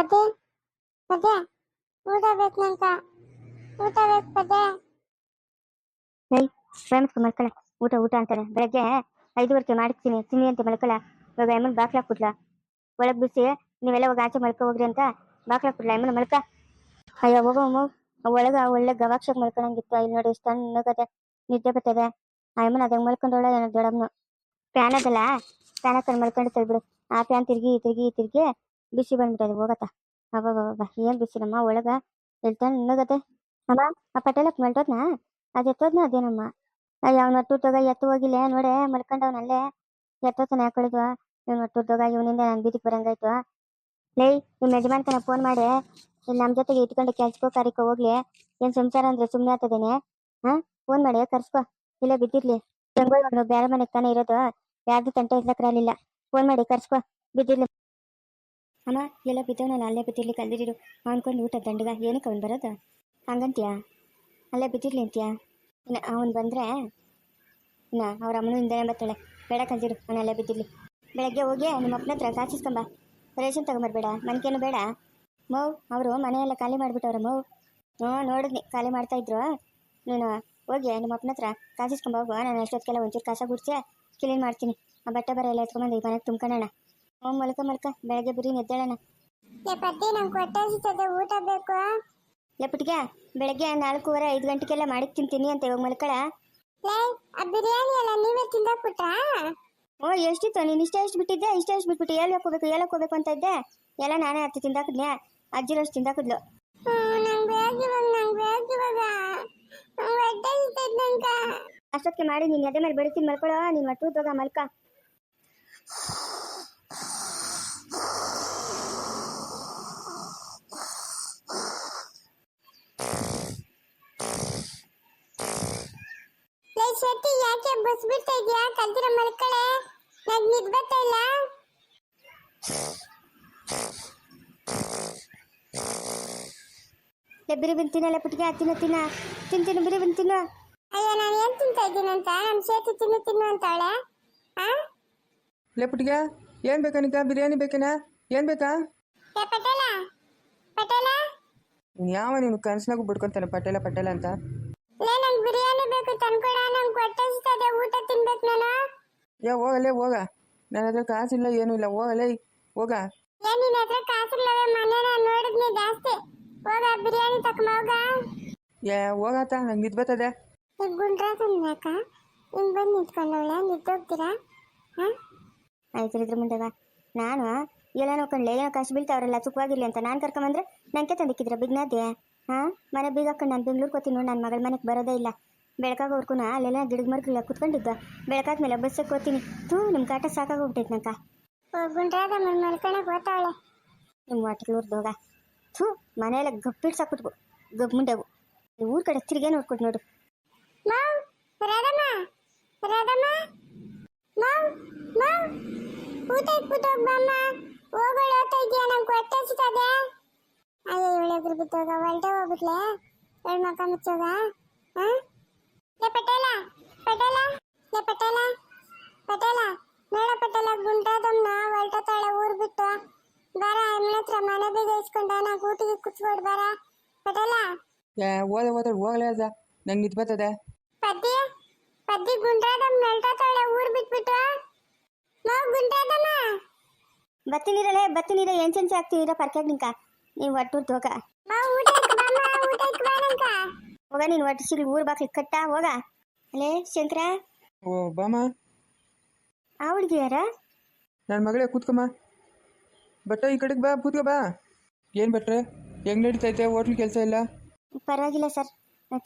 ಪದ್ದೆ ಪದೆ ಊಟ ಊಟ ಬೇಕು ಪದ್ದೆ ಏಯ್ ಶ್ರಮಿಸ್ಕೊ ಮಲ್ಕಳ. ಊಟ ಊಟ ಅಂತಾರೆ ಬೆಳಗ್ಗೆ ಐದುವರೆಗೆ ಮಾಡಿಸ್ತೀನಿ. ತಿನ್ನಿ ಅಂತ ಮಲ್ಕಳ. ಇವಾಗ ಎಮ್ಮನ್ ಕೊಡ್ಲ ಒಳಗೆ ಬಿಸಿ ನೀವೆಲ್ಲ ಹೋಗಿ ಆಚೆ ಮಲ್ಕೊ ಹೋಗ್ರಿ ಅಂತ ಬಾಕ್ಲಾಕ್ಬಿಟ್ಲ ಎಮ್ಮನ ಮಲ್ಕ. ಅಯ್ಯೋ ಹೋಗೋ ಅಮ್ಮ ಒಳಗ ಒಳ್ಳೆ ಗವಾಕ್ಷಕ್ ಮಲ್ಕೊಳಂಗಿತ್ತು. ಇಲ್ಲಿ ನೋಡಿ ಎಷ್ಟು ತಣ್ಣಗದೆ ನಿದ್ದೆ ಬರ್ತದೆ. ಆ ಎಮ್ಮನ ಅದಂಗೆ ಮಲ್ಕೊಂಡೋಳ, ಏನೋ ದೊಡ್ಡಮ್ಮನ. ಫ್ಯಾನ್ ಅದಲ್ಲ? ಫ್ಯಾನ್ ಹಾಕೊಂಡು ಮಲ್ಕೊಂಡು ಬಿಡು. ಆ ಫ್ಯಾನ್ ತಿರ್ಗಿ ತಿರ್ಗಿ ತಿರ್ಗಿ ಬಿಸಿ ಬಂದ್ಬಿಟ್ಟದೆ ಹೋಗತ್ತ? ಅಬ್ಬಬ್ಬ ಏನ್ ಬಿಸಿಲಮ್ಮ, ಒಳಗ ಹೇಳ್ತಾನೆ ನಿನ್ನಗತ್ತೆ ಅಮ್ಮ, ಆ ಪಟೇಲಕ್ ಮಲ್ಟೋದ್ನಾ? ಅದು ಎತ್ತೋದ್ನ ಅದೇನಮ್ಮ? ಅವ್ನ ಒಟ್ಟುಟ್ಟೋಗ ಎತ್ತು ಹೋಗಿಲ್ಲ, ನೋಡೆ ಮಲ್ಕೊಂಡವನಲ್ಲೇ ಎತ್ತೋತನ ಹಾಕೊಳಿದ್ವ ಇವ್ನ ಒಟ್ಟುಟ್ಟೋಗ ಇವನಿಂದ ನಾನು ಬೀದಿಗೆ ಬರಂಗಾಯ್ತು. ಲೇ ನಿಮ್ಮ ಯಜಮಾನ್ಕನ ಫೋನ್ ಮಾಡಿ. ನಮ್ ನಮ್ಮ ಜೊತೆಗೆ ಇಟ್ಕೊಂಡು ಕೆಲ್ಸಕ್ಕೋ ಕರಿಕೋ ಹೋಗ್ಲಿ. ಏನ್ ಸಂಸಾರ ಅಂದ್ರೆ ಸುಮ್ಮನೆ ಆಗ್ತದೇನೆ ಹಾ? ಫೋನ್ ಮಾಡಿ, ಕರ್ಸ್ಕೊ. ಇಲ್ಲ ಬಿದ್ದಿರ್ಲಿ. ಬೆಂಗಳೂರು ಬೇರೆ ಮನೆಗೆ ತಾನೇ ಇರೋದು. ಯಾರ್ದು ತಂಟೆ ಇರ್ಲಕ್ರಲಿಲ್ಲ ಫೋನ್ ಮಾಡಿ, ಕರ್ಸ್ಕೋ. ಬಿದ್ದಿರ್ಲಿ. ಅಮ್ಮ, ಎಲ್ಲ ಬಿದ್ದವನಲ್ಲ ಅಲ್ಲೇ ಬಿದ್ದಿರ್ಲಿ ಕಲ್ದಿರಿರು ಅವನ್ಕೊಂಡು ಊಟ ದಂಡಿಗ ಏನಕ್ಕೆ ಅವ್ನು ಬರೋದು? ಹಂಗಂತೀಯಾ? ಅಲ್ಲೇ ಬಿದ್ದಿರ್ಲಿ ಅಂತೀಯಾ? ಇನ್ನು ಅವನು ಬಂದರೆ, ಇನ್ನು ಅವ್ರ ಅಮ್ಮನೂ ಹಿಂದೆ ಬರ್ತಾಳೆ ಬೇಡ ನಾನು ಅಲ್ಲೇ ಬಿದ್ದಿರ್ಲಿ. ಬೆಳಗ್ಗೆ ಹೋಗಿ ನಿಮ್ಮ ಅಪ್ಪನ ಹತ್ರ ಕಾಸಿಸ್ಕೊಂಬ ರೇಷನ್ ತಗೊಂಬರ್ಬೇಡ ಮನ್ಕೇನು ಬೇಡ. ಮೌ, ಅವರು ಮನೆಯೆಲ್ಲ ಖಾಲಿ ಮಾಡಿಬಿಟ್ಟವ್ರ ಮೌ. ಹ್ಞೂ, ನೋಡಿದ್ನಿ, ಖಾಲಿ ಮಾಡ್ತಾಯಿದ್ರು ನೀನು ಹೋಗಿ ನಿಮ್ಮ ಅಪ್ಪನ ಹತ್ರ ಕಾಸಿಸ್ಕೊಂಬ ಹೋಗು. ನಾನು ಅಷ್ಟೊತ್ತಿಗೆಲ್ಲ ಒಂಚೂರು ಕಸ ಗುಡ್ಸಿ ಕ್ಲೀನ್ ಮಾಡ್ತೀನಿ. ಆ ಬಟ್ಟೆ ಬರ ಎಲ್ಲ ಎತ್ಕೊಂಬಂದು ಈ ಮನೆಗೆ ತುಂಬ್ಕೊಳ್ಳೋಣ ಹ್ಞೂ ಮಲ್ಕ ಮಲ್ಕ. ಬೆಳಗ್ಗೆ ಬರೀ ಎದ್ದೇಳೋಣ ಏ ಪದ್ದಿ ನಂಗೆ ಹೊಟ್ಟೆ ಹಸಿತದೆ ಊಟ ಬೇಕು. ಲೇ ಬೆಳಗ್ಗೆ ನಾಲ್ಕೂವರೆ ಐದು ಗಂಟೆಗೆಲ್ಲ ಮಾಡಿ ತಿಂತೀನಿ ಅಂತ ಇವಾಗ ಮಲ್ಕಳ. ಲೇ ಆ ಬಿರಿಯಾನಿ ಎಲ್ಲ ನೀವೇ ತಿಂದಾಕ್ಬಿಟ್ರಾ? ಓ ಎಷ್ಟಿತ್ತು? ನೀನು ಇಷ್ಟ ಎಷ್ಟು ಬಿಟ್ಟಿದ್ದೆ? ಇಷ್ಟ ಎಷ್ಟು ಬಿಟ್ಬಿಟ್ಟು? ಎಲ್ಲಿ ಹೋಗ್ಬೇಕು ಎಲ್ಲಿ ಹೋಗ್ಬೇಕು ಅಂತ ಇದ್ದೆ? ಎಲ್ಲ ನಾನೇ ಹತ್ತು ತಿಂದಾಕಿದ್ನ್ಯಾ? ಅಜ್ಜಿರಷ್ಟು ತಿಂದಾಕಿದ್ಲು. ನಂಗೆ ಇವಾಗ ನಂಗೆ ಇವಾಗ. ನಂಗೆ ಹೊಟ್ಟೆ ಹಸಿತದೆ ನಂಕ ಅಷ್ಟೊತ್ತಿಗೆ ಮಾಡಿ ನೀನು ಎದೆ ಮೇಲೆ ಬೆಳಿತೀನಿ ಮಲ್ಕೊಳ್ಳೋ ನೀನು ಮಟ್ಟು ಹೋಗ ಮಲ್ಕ ಲೇ ಶೆಟ್ಟಿ ಯಾಕೆ ಬಸ್ ಬಿಡ್ತಾ ಇದೀಯಾ ಕಲ್ತಿರ ಮಲ್ಕಳೆ ನಂಗೆ ನಿದ್ ಬರ್ತಾ ಇಲ್ಲ. ಲೇ ಬಿರಿ ಬಿನ್ ತಿನ್ನಲ್ಲ ಪುಟ್ಟಿಗೆ ತಿನ್ನ ತಿನ್ನ. ತಿನ್ ತಿನ್ನು ಬಿರಿ ಬಿನ್ ತಿನ್ನು. ಅಯ್ಯೋ ನಾನು ಏನ್ ತಿಂತಾ ಇದ್ದೀನಂತ ಅಂತ? ನಮ್ಮ ಸೇತು ತಿನ್ನು ತಿನ್ನು ಅಂತಾಳೆ ಆ? ಲೇ ಪುಟ್ಟಿಗೆ ಏನು ಬೇಕಾ ನಿಕ ಬಿರಿಯಾನಿ ಬೇಕೇನಾ? ಏನು ಬೇಕಾ? ಏ ಪಟೇಲ. ಪಟೇಲ. ಯಾವ ನೀನು ಕನಸ್ನಾಗೂ ಬಿಡ್ಕೊಂತಾನೆ ಪಟೇಲ ಪಟೇಲ ಅಂತ? ಬಿರಿಯಾನಿ ಬೇಕು ತಂದ್ಕೊಡ ನಂಗೆ ಹೊಟ್ಟೆ ಹಸಿತದೆ ಊಟ ತಿನ್ಬೇಕು ನಾನು. ಯಾ ಹೋಗಲೇ ಹೋಗ. ನನ್ನ ಹತ್ರ ಕಾಸಿಲ್ಲ ಏನೂ ಇಲ್ಲ. ಹೋಗಲೇ ಹೋಗ. ಏನ್ ನಿನ್ನ ಹತ್ರ ಕಾಸಿಲ್ಲವೇ ನಾನು ನೋಡಿದ್ನಿ ಜಾಸ್ತಿ. ಹೋಗ ಬಿರಿಯಾನಿ ತಕೊಂಬ ಹೋಗ. ಏ ಹೋಗಾತ ನಂಗೆ ನಿದ್ ಬರ್ತದೆ. ಈಗ ಗುಂಡ್ರ ತಂದ್ಯಾಕ ಹಿಂಗ್ ಬಂದು ನಿಂತ್ಕೊಂಡವಳೆ ನಿಂತೋಗ್ತೀರಾ? ಹಾ? ಆಯ್ತು ಇದ್ರ ಮುಂದೆ ಬಾ. ನಾನು ಎಲ್ಲ ನೋಡ್ಕೊಂಡ್ಲೆ ಏನೋ ಕಷ್ಟ ಬೀಳ್ತಾವ್ರಲ್ಲ ಸುಖವಾಗಿರ್ಲಿ ಅಂತ ನಾನು ಕರ್ಕೊಂಬಂದ್ರೆ ನಂಗೆ ತಂದಿಕ್ಕಿದ್ರ ಬಿಗ್ನಾದ್ದೆ ಹಾಂ? ಮನೆ ಬೀಗ ಹಾಕೊಂಡು ನಾನು ಬೆಂಗ್ಳೂರಿಗೆ ಹೋಗ್ತೀನಿ ನೋಡಿ ನನ್ನ ಮಗಳ ಮನೆಗೆ ಬರೋದೇ ಇಲ್ಲ. ಬೆಳಕಾಗೋರ್ಕು ಅಲ್ಲೆಲ್ಲ ಗಿಡದ ಮರಗಳ ಕುತ್ಕೊಂಡಿದ್ದ. ಬೆಳಕಾದ್ಮೇಲೆ ಬಸ್ಸಕ್ಕೆ ಹೋಗ್ತೀನಿ. ತೂ ನಿಮ್ಮ ಕಾಟ ಸಾಕಾಗೋಗ್ಬಿಟ್ಟೈತೆ ನಂಕ ಓ ಮನೆ ಮಲ್ಕೊಳಕ್ ಹೋತಾವಳೆ ನಿಮ್ಮ ವಾಟರ್ಲೂರ್ದು ಹೋಗ ಥೂ ಮನೆಯೆಲ್ಲ ಗಪ್ಪಿಡ್ಸಾಕ್ಬಿಟ್ವು ಗಬ್ ಮುಂಡೆವು ಊರ್ ಕಡೆ ತಿರುಗೇ ನೋಡ್ಕೊಟ್ ನೋಡು. ಮಾವ್ ಅಯ್ಯೋ ಇವಳಿಬ್ರು ಬಿತ್ತೋಗ ಹೊಲ್ಟೆ ಹೋಗ್ಬಿಟ್ಲೆ? ಎರಡು ಮಕ್ಕ ಮುಚ್ಚೋಗ? ಹಾ ಲೇ ಪಟೇಲ ಪಟೇಲ ಲೇ ಪಟೇಲ ಪಟೇಲ ನೋಡ ಪಟೇಲ ಗುಂಟಾದಮ್ನ ಹೊಲ್ಟತಾಳೆ ಊರ್ ಬಿಟ್ಟು ಬಾರ ಅಮ್ಮನ ಹತ್ರ ಮನೆ ಬೀಗ ಇಸ್ಕೊಂಡ ನಾ ಊಟಿಗೆ ಕುಚ್ಕೊಡ್ ಬಾರ. ಪಟೇಲ. ಏ ಓದ ಓದಾಡ್ ಹೋಗಲೇ ಅದ. ನಂಗೆ ನಿದ್ ಬರ್ತದೆ. ಪದ್ದಿ ಪದ್ದಿ ಗುಂಡ್ರಾದಮ್ ಮೆಲ್ಟತಾಳೆ ಊರ್ ಬಿಟ್ಬಿಟ್ಟು ಮಾವ್ ಗುಂಡ್ರಾದಮ್ಮ ಬತ್ತೀನಿರಲೇ ಬತ್ತೀನಿರ ಏನ್ ಚಂಚೆ ಆಗ್ತೀನಿರ ಪರ್ಕ್ಯಾಗ ನಿಂಕ ನೀವು ಒಟ್ಟು ಹೋಗ. ಹೋಗ ನೀನು ಒಟ್ಟು ಸಿಗ್ಲಿ ಊರ್ ಬಾಕ್ಲಿ ಕಟ್ಟ ಹೋಗ. ಅಲೇ ಶಂಕರ? ಓ ಬಾಮ ಆ ಹುಡುಗಿ ಯಾರ ನನ್ನ ಮಗಳೇ ಕೂತ್ಕಮ್ಮ ಬಟ್ಟ ಈ ಕಡೆಗೆ ಬಾ ಕೂತ್ಕೊ ಬಾ. ಏನು ಬಟ್ರೆ ಹೆಂಗ್ ನಡೀತೈತೆ? ಹೋಟ್ಲ್ ಕೆಲಸ ಇಲ್ಲ ಪರವಾಗಿಲ್ಲ ಸರ್.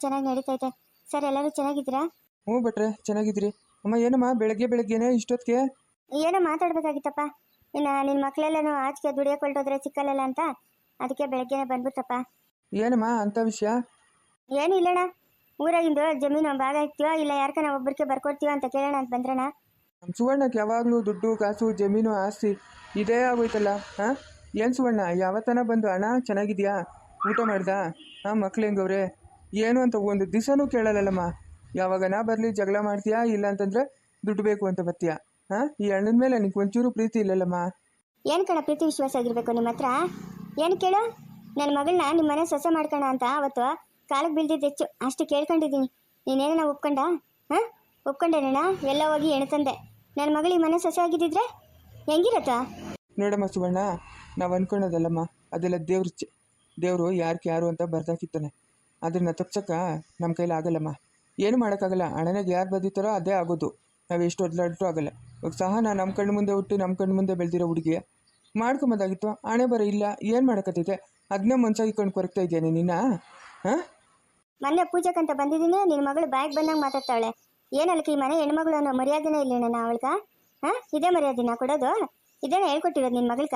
ಚೆನ್ನಾಗಿ ನಡೀತೈತೆ. ಸರ್ ಎಲ್ಲರೂ ಚೆನ್ನಾಗಿದ್ದೀರಾ? ಹ್ಞೂ ಬಟ್ರೆ ಚೆನ್ನಾಗಿದ್ರಿ ಅಮ್ಮ ಏನಮ್ಮ ಬೆಳಗ್ಗೆ ಬೆಳಗ್ಗೆನೆ ಇಷ್ಟೊತ್ತಿಗೆ? ಏನೋ ಮಾತಾಡ್ಬೇಕಾಗಿತ್ತಪ್ಪ. ಇನ್ನು ನಿನ್ನ ಮಕ್ಕಳೆಲ್ಲನೂ ಆಚೆಗೆ ದುಡಿಯೋಕೆ ಸಿಕ್ಕಲ್ಲ ಅಂತ. ಅದಕ್ಕೆ ಬೆಳಗ್ಗೆನೆ ಬಂದ್ಬಿಟ್ಟಪ್ಪ. ಏನಮ್ಮ ಅಂತ ವಿಷಯ? ಏನಿಲ್ಲಣ್ಣ ಊರಾಗಿಂದು ಜಮೀನು ಭಾಗ ಇಕ್ತೀವೋ ಇಲ್ಲ ಯಾರ್ಕನ ಒಬ್ಬರಿಗೆ ಬರ್ಕೊಡ್ತೀವ ಅಂತ ಕೇಳೋಣ ಅಂತ ಬಂದ್ರಣ್ಣ. ಸುವರ್ಣಕ್ಕೆ ಯಾವಾಗಲೂ ದುಡ್ಡು ಕಾಸು ಜಮೀನು ಆಸ್ತಿ ಇದೇ ಆಗೋಯ್ತಲ್ಲ ಹಾಂ? ಏನು ಸುವರ್ಣ ಯಾವತ್ತನ ಬಂದು ಅಣ್ಣ ಚೆನ್ನಾಗಿದ್ಯಾ? ಊಟ ಮಾಡ್ದ? ಹಾಂ ಮಕ್ಳು ಹೆಂಗವ್ರೆ? ಏನು ಅಂತ ಒಂದು ದಿವಸನೂ ಕೇಳಲ್ಲಲ್ಲಮ್ಮ. ಯಾವಾಗನ ಬರಲಿ ಜಗಳ ಮಾಡ್ತೀಯಾ ಇಲ್ಲ ಅಂತಂದ್ರೆ ದುಡ್ಡು ಬೇಕು ಅಂತ ಬರ್ತೀಯಾ ಹಾಂ? ಈ ಅಣ್ಣನ ಮೇಲೆ ನಿಂಗೆ ಒಂಚೂರು ಪ್ರೀತಿ ಇಲ್ಲಲ್ಲಮ್ಮ. ಏನು ಕಣ ಪ್ರೀತಿ ವಿಶ್ವಾಸ ಆಗಿರ್ಬೇಕು ನಿಮ್ಮ ಹತ್ರ ಏನು ಕೇಳು? ನನ್ನ ಮಗಳನ್ನ ನಿಮ್ಮ ಮನೆ ಸೊಸೆ ಮಾಡ್ಕೋಣ ಅಂತ ಅವತ್ತು ಕಾಲಕ್ಕೆ ಬೀಳ್ದಿದ್ದು ಹೆಚ್ಚು. ಅಷ್ಟು ಕೇಳ್ಕೊಂಡಿದ್ದೀನಿ. ನೀನೇನ ಒಪ್ಕೊಂಡ? ಹಾಂ? ಒಪ್ಕೊಂಡೇನಣ್ಣ? ಎಲ್ಲ ಹೋಗಿ ಹೆಣ ತಂದೆ. ನನ್ನ ಮಗಳಿಗೆ ಮನೆ ಸೊಸೆ ಆಗಿದ್ದಿದ್ರೆ ಹೆಂಗಿರತ್ತ? ನೋಡಮ್ಮ ಸುವರ್ಣ, ನಾವು ಅನ್ಕೊಳೋದಲ್ಲಮ್ಮ, ಅದೆಲ್ಲ ದೇವ್ರ ದೇವರು ಯಾರಿಗೆ ಯಾರು ಅಂತ ಬರ್ದಾಕಿತ್ತಾನೆ ಅದನ್ನು ತಪ್ಸಕ್ಕ ನಮ್ಮ ಕೈಲಿ ಆಗಲ್ಲಮ್ಮ. ಏನು ಮಾಡೋಕ್ಕಾಗಲ್ಲ. ಹಣನಾಗ ಯಾರು ಬರ್ದಿತ್ತಾರೋ ಅದೇ ಆಗೋದು. ನಾವು ಎಷ್ಟು ಒದ್ಲಾಡ್ರೂ ಆಗಲ್ಲ. ಇವಾಗ ನಾನು ನಮ್ಮ ಕಣ್ಣು ಮುಂದೆ ಹುಟ್ಟಿ ನಮ್ಮ ಕಣ್ಣು ಮುಂದೆ ಬೆಳೆದಿರೋ ಹುಡುಗಿ. ಮಾಡ್ಕೊಂಬೋದಾಗಿತ್ತು. ಹಣೆ ಬರ ಇಲ್ಲ ಏನು ಮಾಡೋಕ್ಕತ್ತೈತೆ ಅದನ್ನೇ ಮನ್ಸಾಗಿಕೊಂಡು ಕೊರಗ್ತಾ ಇದ್ದೇನೆ ನಿನ್ನ ಹಾಂ? ಮೊನ್ನೆ ಪೂಜೆಗಂತ ಬಂದಿದ್ದೀನಿ ನಿನ್ನ ಮಗಳು ಬ್ಯಾಗ್ ಬಂದಾಗ ಮಾತಾಡ್ತಾಳೆ. ಏನಲ್ಕ ಈ ಮನೆ ಹೆಣ್ಮಗಳು ಅನ್ನೋ ಮರ್ಯಾದೆನೇ ಇಲ್ಲೇನ ಅವಳ್ಗ? ಹಾಂ? ಇದೇ ಮರ್ಯಾದೆನ ಕೊಡೋದು? ಇದೇನ ಹೇಳ್ಕೊಟ್ಟಿರೋದು ನಿನ್ನ ಮಗಳ್ಗ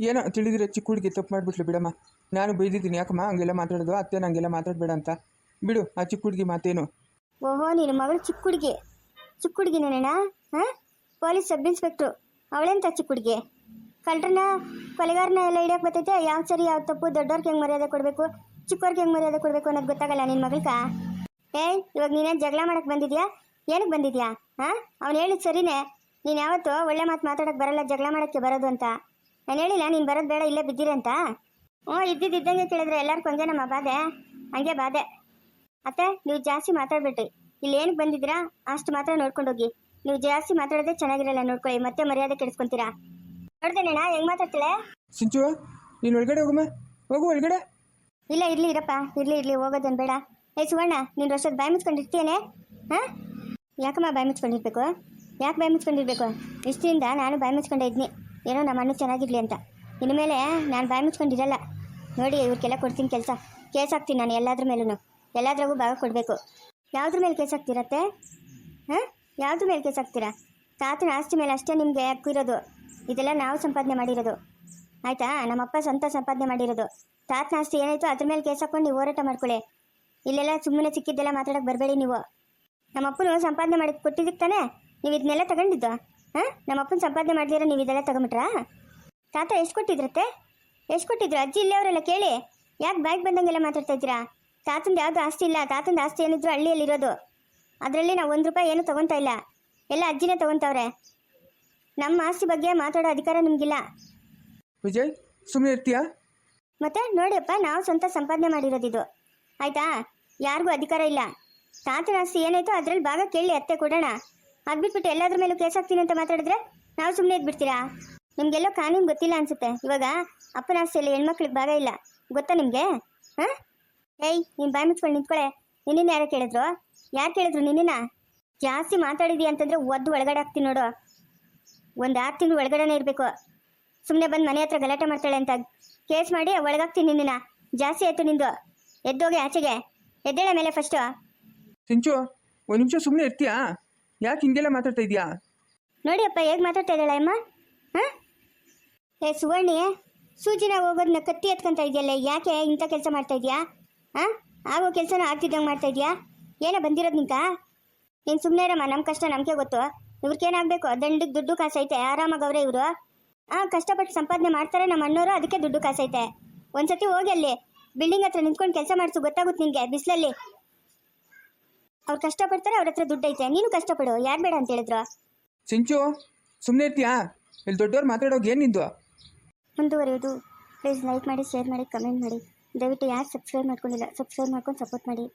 ಏನೋ ತಿಳಿದಿರೋ ಚಿಕ್ಕ ಹುಡುಗಿ ತಪ್ಪು ಮಾಡಿಬಿಟ್ಲು ಬಿಡಮ್ಮ. ನಾನು ಬೈದಿದ್ದೀನಿ ಯಾಕಮ್ಮ? ಹಂಗೆಲ್ಲ ಮಾತಾಡೋದು ಅತ್ತೆ ನಂಗೆಲ್ಲ ಮಾತಾಡ್ಬೇಡ ಅಂತ. ಬಿಡು ಆ ಚಿಕ್ಕ ಹುಡುಗಿ ಮಾತೇನು. ಓಹೋ ನಿನ್ನ ಮಗಳು ಚಿಕ್ಕ ಹುಡುಗಿ. ಚಿಕ್ಕ ಹುಡುಗಿನೇನಣ್ಣ ಹಾಂ? Police sub inspector. ಅವಳೆಂತ ಚಿಕ್ಕ ಹುಡುಗಿ? ಕಳ್ರನ್ನ ಕೊಲೆಗಾರನ ಎಲ್ಲ ಹಿಡಿಯಕ್ಕೆ ಬರ್ತೈತೆ. ಯಾವ ಸರಿ, ಯಾವ ತಪ್ಪು, ದೊಡ್ಡವ್ರಿಗೆ ಹೆಂಗೆ ಮರ್ಯಾದೆ ಕೊಡಬೇಕು ಚಿಕ್ಕವ್ರಿಗೆ ಹೆಂಗೆ ಮರ್ಯಾದೆ ಕೊಡಬೇಕು ಅನ್ನೋದು ಗೊತ್ತಾಗಲ್ಲ ನಿನ್ನ ಮಗಳ್ಗ ಏ, ಇವಾಗ ನೀನೇನು ಜಗಳ ಮಾಡಕ್ಕೆ ಬಂದಿದ್ಯಾ? ಏನಕ್ಕೆ ಬಂದಿದ್ಯಾ? ಹಾಂ? ಅವ್ನು ಹೇಳಿದ ಸರಿನೇ. ನೀನು ಯಾವತ್ತು ಒಳ್ಳೆ ಮಾತು ಮಾತಾಡಕ್ಕೆ ಬರಲ್ಲ, ಜಗಳ ಮಾಡೋಕ್ಕೆ ಬರೋದು ಅಂತ. ನಾನು ಹೇಳಿಲ್ಲ, ನೀನು ಬರೋದು ಬೇಡ, ಇಲ್ಲೇ ಬಿದ್ದಿರಂತ ಹ್ಞೂ ಇದ್ದಿದ್ದಂಗೆ ಕೇಳಿದ್ರೆ ಎಲ್ಲರಿಗೂ ಹಂಗೆ ನಮ್ಮ ಬಾಧೆ. ಹಂಗೆ ಬಾಧೆ. ಅತ್ತೆ, ನೀವು ಜಾಸ್ತಿ ಮಾತಾಡ್ಬಿಟ್ರಿ. ಇಲ್ಲಿ ಏನಕ್ಕೆ ಬಂದಿದ್ದೀರಾ? ಅಷ್ಟು ಮಾತ್ರ ನೋಡ್ಕೊಂಡು ಹೋಗಿ ನೀವು ಜಾಸ್ತಿ ಮಾತಾಡೋದೇ ಚೆನ್ನಾಗಿರಲ್ಲ ನೋಡ್ಕೊಳ್ಳಿ, ಮತ್ತೆ ಮರ್ಯಾದೆ ಕೆಡಿಸ್ಕೊಂತೀರಾ? ನೋಡ್ದೇನೇಣ ಹೆಂಗ್ ಮಾತಾಡ್ತಾಳೆ ಸಿಂಚು ನೀನು ಒಳಗಡೆ ಹೋಗಮ್ಮ ಹೋಗು ಒಳಗಡೆ. ಇಲ್ಲ ಇರ್ಲಿ ಇರಪ್ಪ ಇರ್ಲಿ ಇರ್ಲಿ ಹೋಗೋದೇನು ಬೇಡ. ಏ ಸುವರ್ಣ ನೀನು ವರ್ಷದ ಬಾಯಿ ಮುಚ್ಕೊಂಡಿರ್ತೀಯೇನೆ? ಹಾಂ? ಯಾಕಮ್ಮ ಬಾಯಿ ಮುಚ್ಕೊಂಡಿರ್ಬೇಕು? ಯಾಕೆ ಬಾಯಿ ಮುಚ್ಕೊಂಡಿರ್ಬೇಕು? ಇಷ್ಟಿಂದ ನಾನು ಬಾಯಿ ಮುಚ್ಕೊಂಡೆ ಇದ್ನಿ. ಏನೋ ನಮ್ಮ ಅಣ್ಣ ಚೆನ್ನಾಗಿರ್ಲಿ ಅಂತ. ಇನ್ನು ಮೇಲೆ ನಾನು ಬಾಯಿ ಮುಚ್ಕೊಂಡಿರಲ್ಲ. ನೋಡಿ ಇವ್ರಿಗೆಲ್ಲ ಕೊಡ್ತೀನಿ ಕೆಲಸ. ಕೇಸ್ ಹಾಕ್ತೀನಿ ನಾನು ಎಲ್ಲಾದ್ರ ಮೇಲೂ ಎಲ್ಲಾದ್ರಾಗೂ ಭಾಗ ಕೊಡಬೇಕು. ಯಾವುದ್ರ ಮೇಲೆ ಕೇಸ್ ಹಾಕ್ತಿರತ್ತೆ? ಹಾಂ? ಯಾವುದ್ರ ಮೇಲೆ ಕೇಸ್ ಹಾಕ್ತೀರಾ? ತಾತನ ಆಸ್ತಿ ಮೇಲೆ ಅಷ್ಟೇ ನಿಮಗೆ ಹಕ್ಕಿರೋದು ಇದೆಲ್ಲ ನಾವು ಸಂಪಾದನೆ ಮಾಡಿರೋದು. ಆಯ್ತಾ? ನಮ್ಮಪ್ಪ ಸ್ವಂತ ಸಂಪಾದನೆ ಮಾಡಿರೋದು. ತಾತನ ಆಸ್ತಿ ಏನಾಯ್ತು ಅದ್ರ ಮೇಲೆ ಕೇಸ್ ಹಾಕೊಂಡು ನೀವು ಹೋರಾಟ ಮಾಡ್ಕೊಳ್ಳಿ. ಇಲ್ಲೆಲ್ಲ ಸುಮ್ಮನೆ ಸಿಕ್ಕಿದ್ದೆಲ್ಲ ಮಾತಾಡಕ್ಕೆ ಬರಬೇಡಿ ನೀವು. ನಮ್ಮಪ್ಪನು ಸಂಪಾದನೆ ಮಾಡಿ ಕೊಟ್ಟಿದ್ದಕ್ಕೆ ತಾನೇ? ನೀವು ಇದನ್ನೆಲ್ಲ ತಗೊಂಡಿದ್ದು? ಹಾಂ? ನಮ್ಮಪ್ಪನ ಸಂಪಾದನೆ ಮಾಡಿದಿರ ನೀವು ಇದೆಲ್ಲ ತಗೊಂಬಿಟ್ರಾ ತಾತ ಎಷ್ಟು ಕೊಟ್ಟಿದ್ರತ್ತೆ? ಎಷ್ಟು ಕೊಟ್ಟಿದ್ರು? ಅಜ್ಜಿ ಇಲ್ಲೇ ಕೇಳಿ. ಯಾಕೆ ಬ್ಯಾಗ್ ಬಂದಂಗೆಲ್ಲ ಮಾತಾಡ್ತಾ ಇದ್ದೀರಾ? ತಾತಂದು ಯಾವುದು ಆಸ್ತಿ ಇಲ್ಲ. ತಾತಂದು ಆಸ್ತಿ ಏನಿದ್ರು ಹಳ್ಳಿಯಲ್ಲಿರೋದು. ಅದರಲ್ಲಿ ನಾವು ಒಂದು ರೂಪಾಯಿ ಏನು ತಗೊತಾ ಇಲ್ಲ. ಎಲ್ಲ ಅಜ್ಜಿನೇ ತಗೊತಾವ್ರೆ. ನಮ್ಮ ಆಸ್ತಿ ಬಗ್ಗೆ ಮಾತಾಡೋ ಅಧಿಕಾರ ನಿಮಗಿಲ್ಲ. ವಿಜಯ್ ಸುಮ್ಮನೆ ಇರ್ತೀಯಾ? ಮತ್ತೆ ನೋಡಿಯಪ್ಪ ನಾವು ಸ್ವಂತ ಸಂಪಾದನೆ ಮಾಡಿರೋದಿದು. ಆಯ್ತಾ? ಯಾರಿಗೂ ಅಧಿಕಾರ ಇಲ್ಲ. ತಾತನ ಆಸ್ತಿ ಏನಾಯ್ತು ಅದ್ರಲ್ಲಿ ಭಾಗ ಕೇಳಿ ಅತ್ತೆ ಕೊಡೋಣ. ಅದ್ಬಿಟ್ಬಿಟ್ಟು ಎಲ್ಲಾದ್ರ ಮೇಲೂ ಕೇಸ್ ಹಾಕ್ತೀನಿ ಅಂತ ಮಾತಾಡಿದ್ರೆ ನಾವು ಸುಮ್ಮನೆ ಇದ್ಬಿಡ್ತೀರಾ? ನಿಮ್ಗೆಲ್ಲೋ ಕಾನೂನು ಗೊತ್ತಿಲ್ಲ ಅನ್ಸುತ್ತೆ. ಇವಾಗ ಅಪ್ಪನ ಆಸ್ತಿಯಲ್ಲಿ ಹೆಣ್ಮಕ್ಳಿಗೆ ಭಾಗ ಇಲ್ಲ. ಗೊತ್ತಾ ನಿಮಗೆ? ಹಾಂ? ಏಯ್ ನೀನು ಬಾಯಿ ಮುಚ್ಕೊಂಡು ನಿಂತ್ಕೊಳೆ. ನಿನ್ನ ಯಾರು ಕೇಳಿದ್ರು? ಯಾರು ಕೇಳಿದ್ರು ನಿನ್ನ ಜಾಸ್ತಿ ಮಾತಾಡಿದಿ ಅಂತಂದ್ರೆ ಒದ್ದು ಒಳಗಡೆ ಹಾಕ್ತೀನಿ ನೋಡು. ಒಂದು ಆರು ತಿಂಗಳು ಒಳಗಡೆನೇ ಇರಬೇಕು. ಸುಮ್ಮನೆ ಬಂದು ಮನೆ ಹತ್ರ ಗಲಾಟೆ ಮಾಡ್ತಾಳೆ ಅಂತ ಕೇಸ್ ಮಾಡಿ ಒಳಗಾಗ್ತೀನಿ ನಿನ್ನ. ಜಾಸ್ತಿ ಆಯ್ತು ನಿಂದು. ಎದ್ದೋಗಿ ಆಚೆಗೆ. ಎದ್ದೇಳ ಮೇಲೆ ಫಸ್ಟು ಸಿಂಚು ಒಂದು ನಿಮಿಷ ಸುಮ್ಮನೆ ಇರ್ತೀಯಾ? ಯಾಕೆ ಹಿಂಗೆಲ್ಲ ಮಾತಾಡ್ತಾ ಇದೀಯಾ? ನೋಡಿಯಪ್ಪ ಹೇಗೆ ಮಾತಾಡ್ತಾ ಇದ್ದಾಳೆ ಅಮ್ಮ? ಹಾಂ? ಏ ಸುವರ್ಣಿ ಸೂಜಿನ ಹೋಗೋದನ್ನ ಕತ್ತಿ ಎತ್ಕೊಂತ ಇದೆಯಲ್ಲ ಯಾಕೆ ಇಂಥ ಕೆಲಸ ಮಾಡ್ತಾ ಇದೆಯಾ? ಹಾಂ? ಆಗೋ ಕೆಲಸನ ಆಗ್ತಿದ್ದಂಗೆ ಮಾಡ್ತಾ ಇದೆಯಾ? ಏನೋ ಬಂದಿರೋದು ನಿಂತ ನೀನು ಸುಮ್ಮನೆ ಇರಮ್ಮ ನಮ್ಮ ಕಷ್ಟ ನಮಗೆ ಗೊತ್ತು. ಇವ್ರಿಗೇನಾಗಬೇಕು ದಂಡಿಗೆ ದುಡ್ಡು ಕಾಸೈತೆ. ಆರಾಮಾಗಿ ಅವ್ರೆ ಇವರು. ಆ ಕಷ್ಟಪಟ್ಟು ಸಂಪಾದನೆ ಮಾಡ್ತಾರೆ ನಮ್ಮ ಅಣ್ಣವರು ಅದಕ್ಕೆ ದುಡ್ಡು ಕಾಸೈತೆ. ಒಂದ್ಸತಿ ಹೋಗಿ ಅಲ್ಲಿ ಬಿಲ್ಡಿಂಗ್ ಹತ್ರ ನಿಂತ್ಕೊಂಡು ಕೆಲಸ ಮಾಡಿಸು ಗೊತ್ತಾಗುತ್ತೆ ನಿನಗೆ ಬಿಸಿಲಲ್ಲಿ. ಅವ್ರು ಕಷ್ಟಪಡ್ತಾರೆ ಅವ್ರ ಹತ್ರ ದುಡ್ಡೈತೆ. ಐತೆ ನೀನು ಕಷ್ಟಪಡು. ಯಾರು ಬೇಡ ಅಂತ ಹೇಳಿದ್ರು? ಸಿಂಚು ಸುಮ್ಮನೆ ಇರ್ತೀಯಾ? ಇಲ್ಲಿ ದೊಡ್ಡವ್ರು ಮಾತಾಡೋಗಿ ಏನು ನಿಂದು? ಮುಂದುವರಿಯೋದು. ಪ್ಲೀಸ್ ಲೈಕ್ ಮಾಡಿ ಶೇರ್ ಮಾಡಿ ಕಮೆಂಟ್ ಮಾಡಿ. ದಯವಿಟ್ಟು ಯಾರು ಸಬ್ಸ್ಕ್ರೈಬ್ ಮಾಡ್ಕೊಂಡಿಲ್ಲ ಸಬ್ಸ್ಕ್ರೈಬ್ ಮಾಡ್ಕೊಂಡು ಸಪೋರ್ಟ್ ಮಾಡಿ.